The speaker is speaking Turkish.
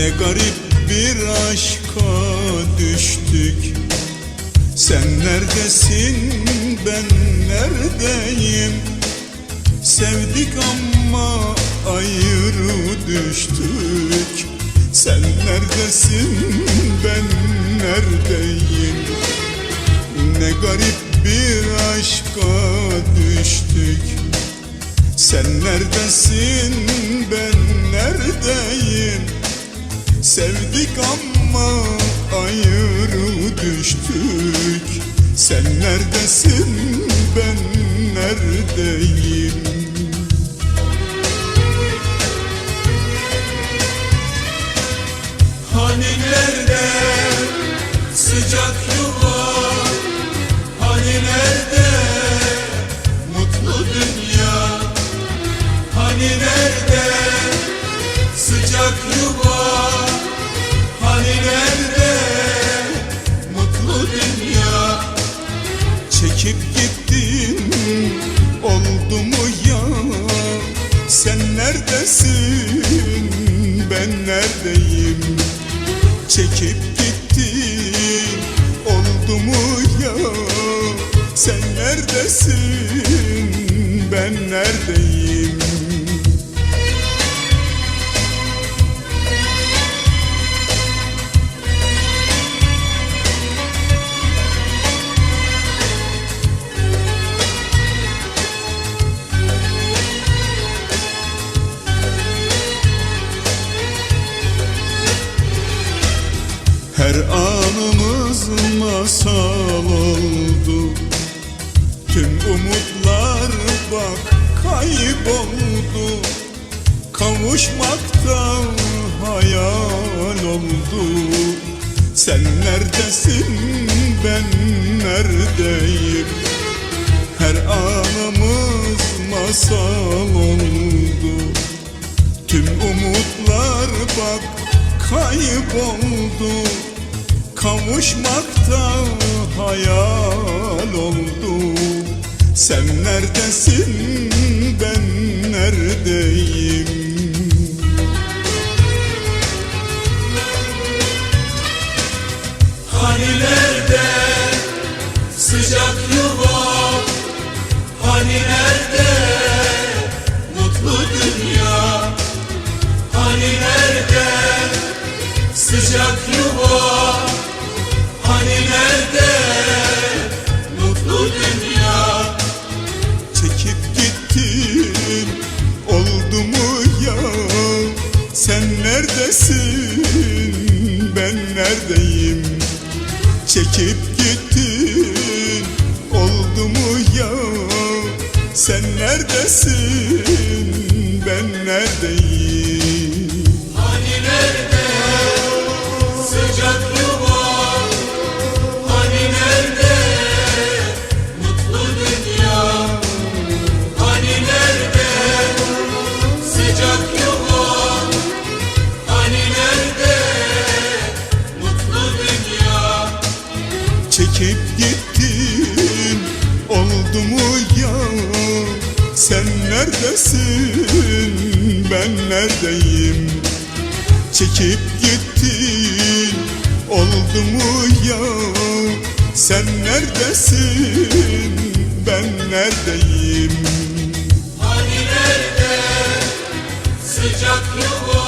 Ne garip bir aşka düştük. Sen neredesin ben neredeyim? Sevdik ama ayrı düştük. Sen neredesin ben neredeyim? Ne garip bir aşka düştük. Sen neredesin ben neredeyim Sevdik ama ayrı düştük. Sen neredesin ben neredeyim Sen neredesin? Ben neredeyim? Çekip gittin. Oldu mu ya? Sen neredesin? Ben neredeyim masal oldu. Tüm umutlar bak kayboldu. Kavuşmakta hayal oldu. Sen neredesin ben neredeyim? Her anımız masal oldu. Tüm umutlar bak kayboldu Kavuşmakta hayal oldu. Sen neredesin ben neredeyim? Hani nerede sıcak yuva Hani nerede mutlu dünya. Hani nerede sıcak Sen neredesin? Ben neredeyim? Çekip gittin. Oldu mu ya? Sen neredesin? Ben neredeyim oldu mu ya. Sen neredesin? Ben neredeyim? Çekip gittin. Oldu mu ya. Sen neredesin? Ben neredeyim? Hani nerede? Sıcak yuva